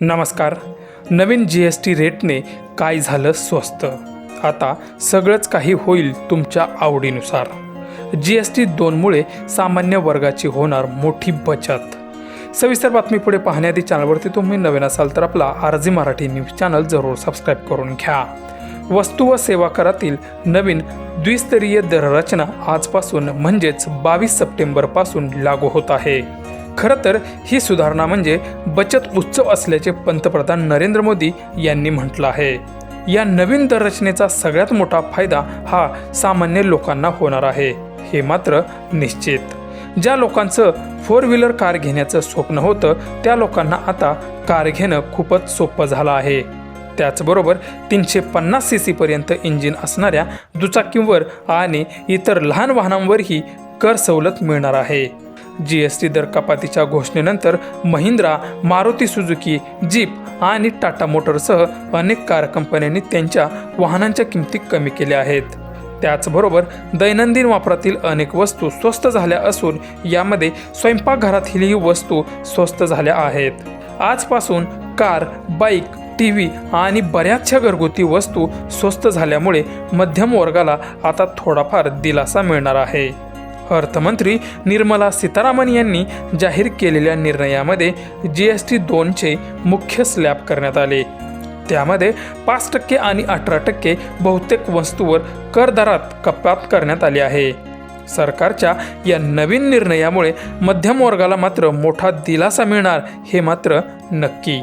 नमस्कार. नवीन G S T रेटने काय झालं स्वस्त? आता सगळंच काही होईल तुमच्या आवडीनुसार. जी एस टी दोनमुळे सामान्य वर्गाची होणार मोठी बचत. सविस्तर बातमी पुढे पाहण्याआधी चॅनलवरती तुम्ही नवीन असाल तर आपला आरजी मराठी न्यूज चॅनल जरूर सबस्क्राईब करून घ्या. वस्तू व सेवा करातील नवीन द्विस्तरीय दररचना आजपासून म्हणजेच बावीस सप्टेंबरपासून लागू होत आहे. खरं तर ही सुधारणा म्हणजे बचत उत्सव असल्याचे पंतप्रधान नरेंद्र मोदी यांनी म्हटलं आहे. या नवीन दररचनेचा सगळ्यात मोठा फायदा हा सामान्य लोकांना होणार आहे हे मात्र निश्चित. ज्या लोकांचं फोर व्हीलर कार घेण्याचं स्वप्न होतं त्या लोकांना आता कार घेणं खूपच सोपं झालं आहे. त्याचबरोबर तीनशे पन्नास सी सीपर्यंत इंजिन असणाऱ्या दुचाकींवर आणि इतर लहान वाहनांवरही कर सवलत मिळणार आहे. जी एस टी दर कपातीच्या घोषणेनंतर महिंद्रा मारुती सुझुकी जीप आणि टाटा मोटरसह अनेक कार कंपन्यांनी त्यांच्या वाहनांच्या किमती कमी केल्या आहेत. त्याचबरोबर दैनंदिन वापरातील अनेक वस्तू स्वस्त झाल्या असून यामध्ये स्वयंपाकघरातीलही वस्तू स्वस्त झाल्या आहेत. आजपासून कार बाईक टी व्ही आणि बऱ्याचशा घरगुती वस्तू स्वस्त झाल्यामुळे मध्यम वर्गाला आता थोडाफार दिलासा मिळणार आहे. अर्थमंत्री निर्मला सीतारामन यांनी जाहीर केलेल्या निर्णयामध्ये जी एस टी दोनचे मुख्य स्लॅब करण्यात आले. त्यामध्ये पाच टक्के आणि अठरा टक्के बहुतेक वस्तूवर कर दरात कपात करण्यात आली आहे. सरकारच्या या नवीन निर्णयामुळे मध्यम वर्गाला मात्र मोठा दिलासा मिळणार हे मात्र नक्की.